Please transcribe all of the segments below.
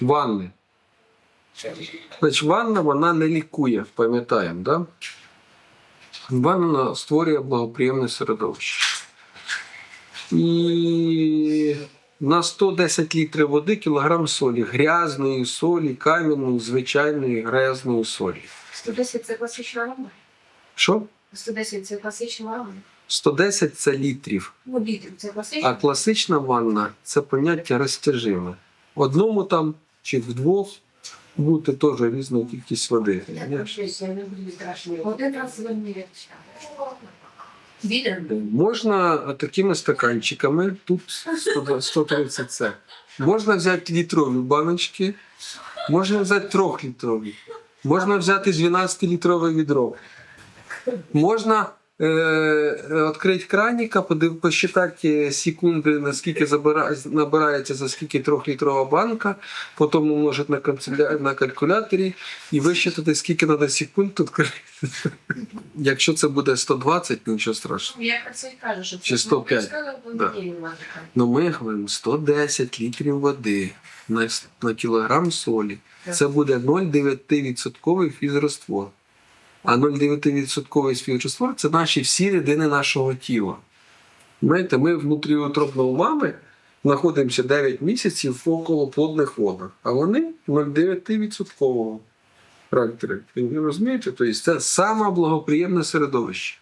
Ванни. Значить, ванна вона не лікує, пам'ятаємо, да? Ванна створює благоприємне середовище. І на 110 літрів води кілограм солі, грязної солі, кам'яної, звичайної грязної солі. 110 це класична ванна. Що? 110 це класична ванна. 110 це літрів, Ну, літрів це класична. а класична ванна це поняття розтяжиме. В одному там чи в двох бути теж різна кількість води. Можна такими стаканчиками, тут 100 130 це. Можна взяти літрові баночки, можна взяти трьохлітрові, можна взяти 12-літрове відро. Можна е, е, відкрити краніка, подив- посчитати секунди, наскільки набирається за скільки трьохлітрова банка, потім умножити на, на калькуляторі і висчитати, скільки треба секунд тут. Якщо це буде 120, нічого страшного. Я про це кажу, що Чи 105? Да. Ну ми говоримо 110 літрів води на, на кілограм солі. Це буде 0,9% фізроствор. А 0,9% фізроствор це наші всі рідини нашого тіла. Знаєте, ми внутріутробно у мами знаходимося 9 місяців в околоплодних водах, а вони 0,9% характеру. Ви розумієте? Тобто це саме благоприємне середовище.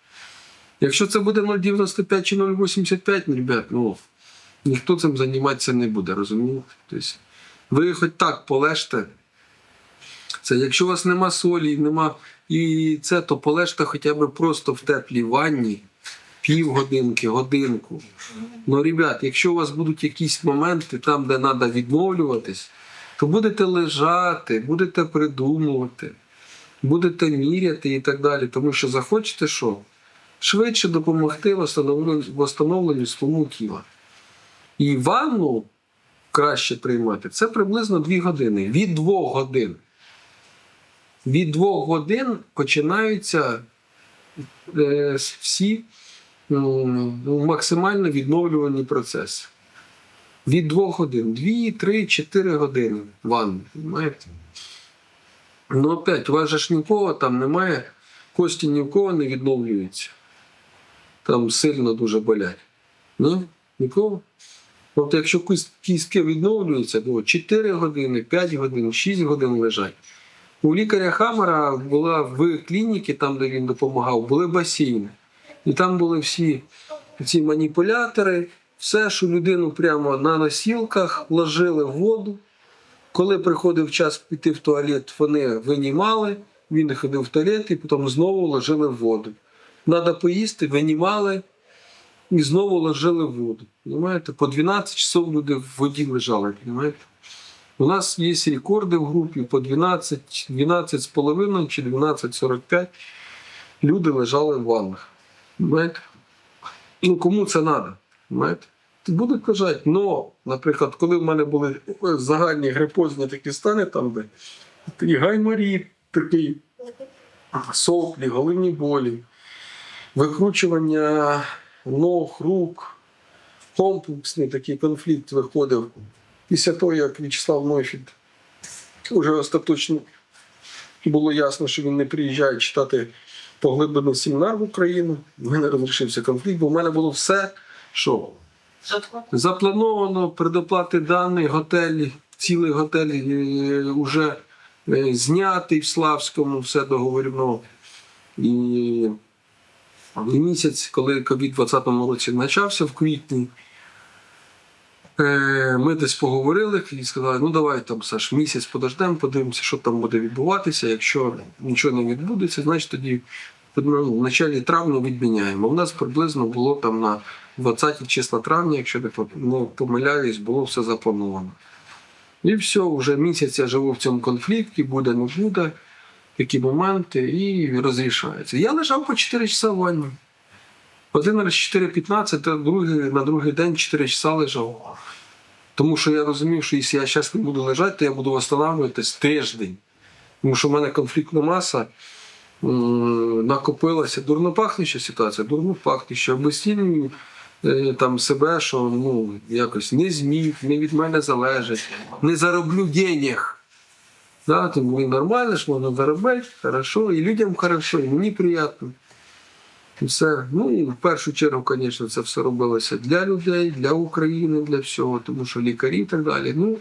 Якщо це буде 0,95 чи 0,85, ну, ребят, ну ніхто цим займатися не буде, розумієте? Тобто, ви хоч так полежте. Це якщо у вас нема солі, нема і це, то полежте хоча б просто в теплій ванні півгодинки, годинку. Ну, ребят, якщо у вас будуть якісь моменти там, де треба відновлюватись, то будете лежати, будете придумувати, будете міряти і так далі. Тому що захочете що? Швидше допомогти восстановленню свого тіла. І ванну краще приймати це приблизно 2 години. Від 2 годин. Від 2 годин починаються е, всі ну, максимально відновлювані процеси. Від 2 годин, 2, 3, 4 години ванни. Понимаєте? Ну, опять, у вас же ж нікого там немає, кості ні в кого не відновлюються. Там сильно дуже болять. Ні? Нікого? Тобто, якщо кіс- кістки відновлюються, то 4 години, 5 годин, 6 годин лежать. У лікаря Хамера була в клініці, там, де він допомагав, були басейни. І там були всі ці маніпулятори, все, що людину прямо на носілках ложили в воду. Коли приходив час піти в туалет, вони винімали, він ходив в туалет і потім знову ложили в воду. Надо поїсти, винімали і знову ложили в воду. Понимаєте? По 12 часов люди в воді лежали. Понимаєте? У нас є рекорди в групі по 12, 12 з половиною чи 12,45 люди лежали в ваннах. Понимаєте? Ну, кому це треба? Понимаєте? Будуть лежати. Но, наприклад, коли в мене були загальні грипозні такі стани, там, де такий гайморіт, такий соплі, головні болі, викручування ног, рук, комплексний такий конфлікт виходив після того, як В'ячеслав Нойфід вже остаточно було ясно, що він не приїжджає читати поглиблений семінар в Україну. В мене розрішився конфлікт, бо в мене було все, що заплановано, предоплати дані, готель, цілий готель вже знятий в Славському, все договорено. І і місяць, коли ковід у 2020 році почався в квітні, е, ми десь поговорили і сказали, ну давай там, Саш, місяць подождемо, подивимося, що там буде відбуватися. Якщо нічого не відбудеться, значить тоді ну, в началі травня відміняємо. У нас приблизно було там на 20 числа травня, якщо не не помиляюсь, було все заплановано. І все, вже місяць я живу в цьому конфлікті, буде, не буде, такі моменти, і розрішається. Я лежав по 4 часа в ванні. Один раз 4.15, а другий, на другий день 4 часа лежав. Тому що я розумів, що якщо я зараз не буду лежати, то я буду встановлюватись тиждень. Тому що в мене конфліктна маса накопилася. Дурно пахнуща ситуація, дурно пахнуща. Обесцінюю е, там себе, що ну, якось не зміг, не від мене залежить, не зароблю денег. Да, тому нормально ж можна заробити, хорошо, і людям хорошо, і мені приємно. Все. Ну і в першу чергу, звісно, це все робилося для людей, для України, для всього, тому що лікарі і так далі. Ну,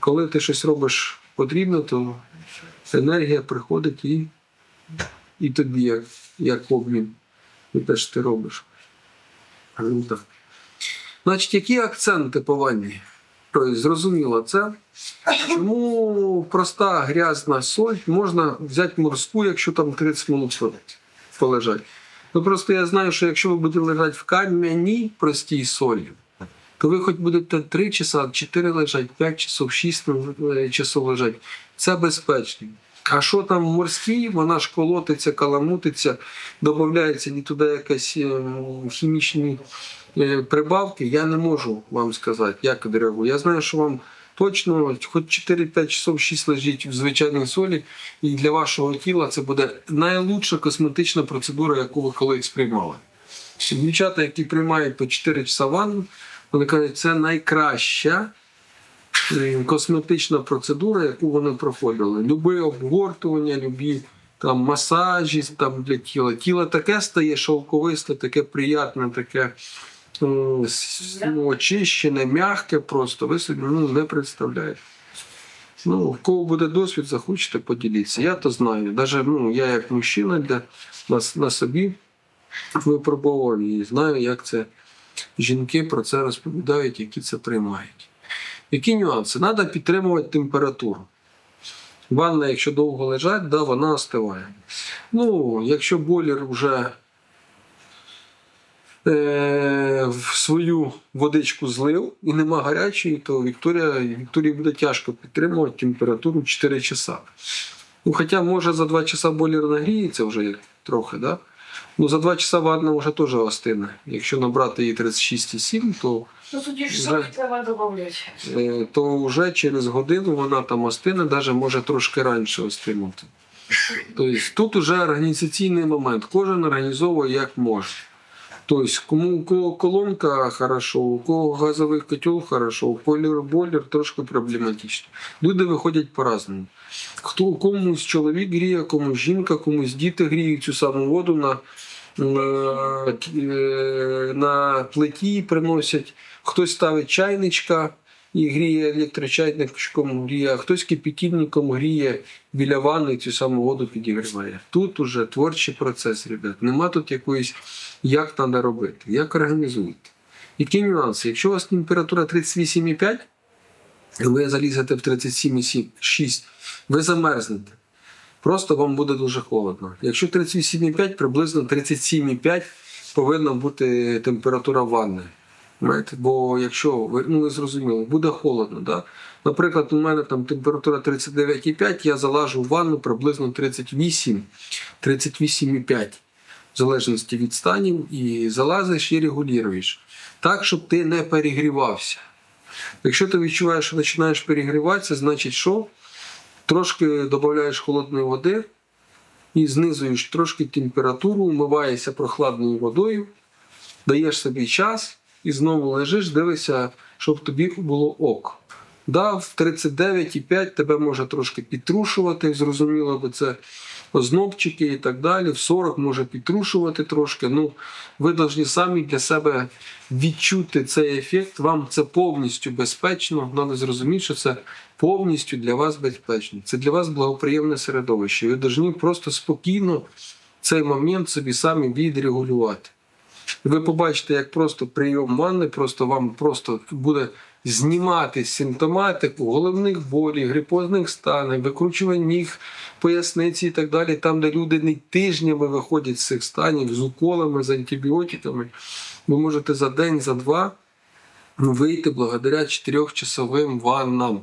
коли ти щось робиш потрібно, то енергія приходить і, і тобі, як, як обмін. І те, що ти робиш. Ну, так. Значить, які акценти по ванні? Тобто, зрозуміло це. Чому проста грязна соль можна взяти морську, якщо там 30 минут полежать? Ну просто я знаю, що якщо ви будете лежати в кам'яній простій солі, то ви хоч будете 3 часа, 4 лежать, 5 часов, 6 часов лежать. Це безпечно. А що там в морській, вона ж колотиться, каламутиться, додається не туди якась е, хімічні е, прибавки, я не можу вам сказати, як відреагую. Я знаю, що вам точно хоч 4-5 часов 6 лежить в звичайній солі, і для вашого тіла це буде найлучша косметична процедура, яку ви колись приймали. Дівчата, які приймають по 4 часа ванну, вони кажуть, це найкраща е, косметична процедура, яку вони проходили. Любе обгортування, любі там масажі там для тіла. Тіло таке стає шовковисте, таке приятне, таке м, ну, очищене, м'яке просто. Ви собі ну, не представляєте. Ну, в кого буде досвід, захочете поділитися. Я то знаю. Даже ну, я як мужчина для на, на собі випробував і знаю, як це жінки про це розповідають, які це приймають. Які нюанси? Треба підтримувати температуру. Ванна, якщо довго лежать, да, вона остиває. Ну, якщо бойлер вже е, в свою водичку злив і нема гарячої, то Вікторія, Вікторії буде тяжко підтримувати температуру 4 часа. Ну, хоча може за 2 часа бойлер нагріється вже трохи, да? ну за 2 часа ванна вже теж остине. Якщо набрати її 36,7, то Ну тоді ж треба додати. е, то вже через годину вона там остине, навіть може трошки раніше остинути. Тобто тут вже організаційний момент. Кожен організовує як може. Тобто, кому у кого колонка хорошо, у кого газовий котел хорошо, у бойлер, бойлер трошки проблематично. Люди виходять по-разному. Хто комусь чоловік гріє, комусь жінка, комусь діти гріють цю саму воду на, на, е, на плиті приносять. Хтось ставить чайничка і гріє електрочайничком гріє, а хтось кипятильником гріє біля ванни цю саму воду підігріває. Тут уже творчий процес, ребят. Нема тут якоїсь, як треба робити, як організуєте. Які нюанси? Якщо у вас температура 38,5, і ви залізете в 37,6, ви замерзнете. Просто вам буде дуже холодно. Якщо 38,5, приблизно 37,5 повинна бути температура ванни. Знаєте? Бо якщо ви ну ви зрозуміли, буде холодно. Да? Наприклад, у мене там температура 39,5, я залажу в ванну приблизно 38, 38,5, в залежності від станів, і залазиш і регулюєш. Так, щоб ти не перегрівався. Якщо ти відчуваєш, що починаєш перегріватися, значить що? Трошки додаєш холодної води і знизуєш трошки температуру, вмиваєшся прохладною водою, даєш собі час і знову лежиш, дивишся, щоб тобі було ок. Да, в 39,5 тебе може трошки підтрушувати, зрозуміло, бо це ознобчики і так далі. В 40 може підтрушувати трошки. Ну, ви повинні самі для себе відчути цей ефект. Вам це повністю безпечно. Треба зрозуміти, що це повністю для вас безпечно. Це для вас благоприємне середовище. Ви повинні просто спокійно цей момент собі самі відрегулювати. Ви побачите, як просто прийом ванни, просто вам просто буде знімати симптоматику головних болів, грипозних станів, викручування ніг, поясниці і так далі, там, де люди не тижнями виходять з цих станів з уколами, з антибіотиками. Ви можете за день, за два вийти благодаря 4-часовим ваннам.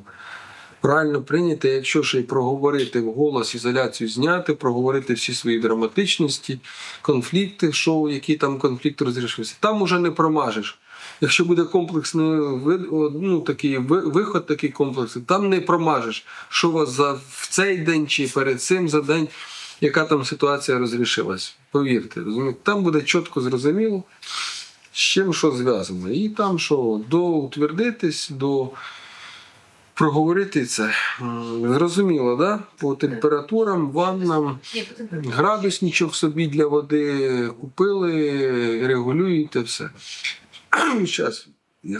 Правильно прийняти, якщо ще й проговорити вголос, ізоляцію зняти, проговорити всі свої драматичності, конфлікти, шоу, які там конфлікт розрішився. Там уже не промажеш. Якщо буде комплексний ну, такий виход, такий комплексний, там не промажеш, що вас за в цей день чи перед цим за день, яка там ситуація розрішилась. Повірте, розумієте? там буде чітко зрозуміло. з чим що зв'язано. І там що, до утвердитись, до проговорити це. Зрозуміло, да? По температурам, ваннам, градусничок собі для води купили, регулюєте все. Зараз я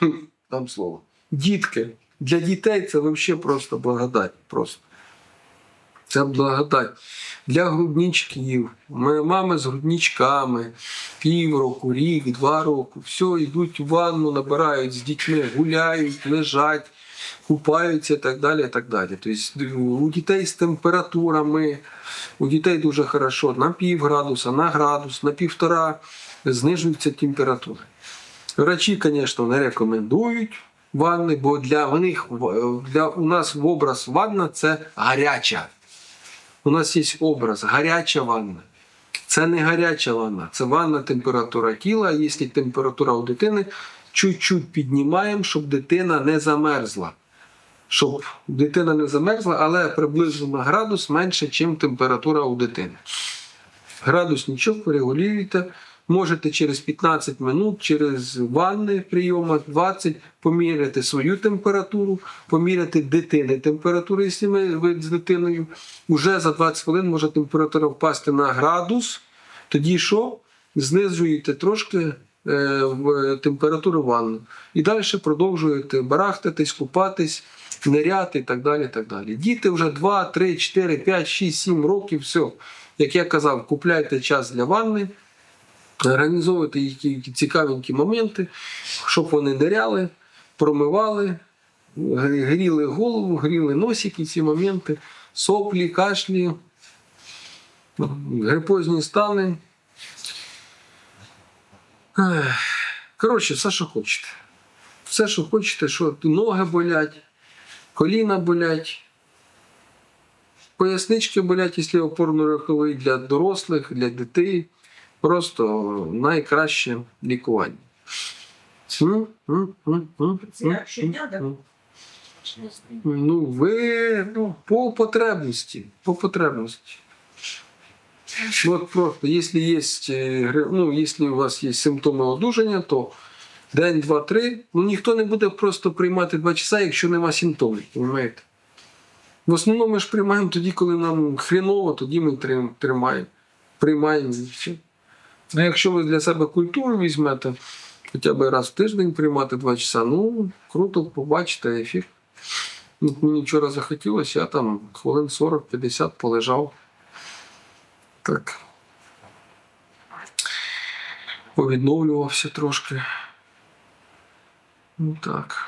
дам слово. Дітки. Для дітей це взагалі просто благодать. Просто. Це благодать. Для грудничків. Мами з грудничками, півроку, рік, два роки. Все, йдуть в ванну, набирають з дітьми, гуляють, лежать, купаються і так далі. І так далі. Тобто у дітей з температурами, у дітей дуже хорошо на пів градуса, на градус, на півтора знижується температура. Врачі, звісно, не рекомендують ванни, бо для них для, у нас в образ ванна це гаряча. У нас є образ гаряча ванна. Це не гаряча ванна, це ванна температура тіла. Якщо температура у дитини, чуть-чуть піднімаємо, щоб дитина не замерзла. Щоб дитина не замерзла, але приблизно на градус менше, ніж температура у дитини. Градусничок регулюєте. Можете через 15 минут, через ванни прийома 20 поміряти свою температуру, поміряти дитини температуру, якщо ви з дитиною. Уже за 20 хвилин може температура впасти на градус. Тоді що? Знижуєте трошки е, в температуру ванни. І далі продовжуєте барахтатись, купатись, ниряти і так далі. так далі. Діти вже 2, 3, 4, 5, 6, 7 років, все. Як я казав, купляйте час для ванни, організовуйте які цікавенькі моменти, щоб вони ниряли, промивали, гріли голову, гріли носики, ці моменти, соплі, кашлі, грипозні стани. Коротше, все, що хочете. Все, що хочете, що ноги болять, коліна болять. Пояснички болять, якщо опорно-руховий для дорослих, для дітей. Просто найкраще лікування. Це щодня, да? Ну, ви ну, по потребності. По потребності. Ну, от просто, якщо є, е, ну, якщо у вас є симптоми одужання, то день, два, три, ну ніхто не буде просто приймати два часа, якщо нема симптомів. Розумієте? В основному ми ж приймаємо тоді, коли нам хреново, тоді ми тримаємо, приймаємо. А якщо ви для себе культуру візьмете, хоча б раз в тиждень приймати два часа, ну круто, побачите ефект. Ну, Мені вчора захотілося, я там хвилин 40-50 полежав. Так. Повідновлювався трошки. Ну так.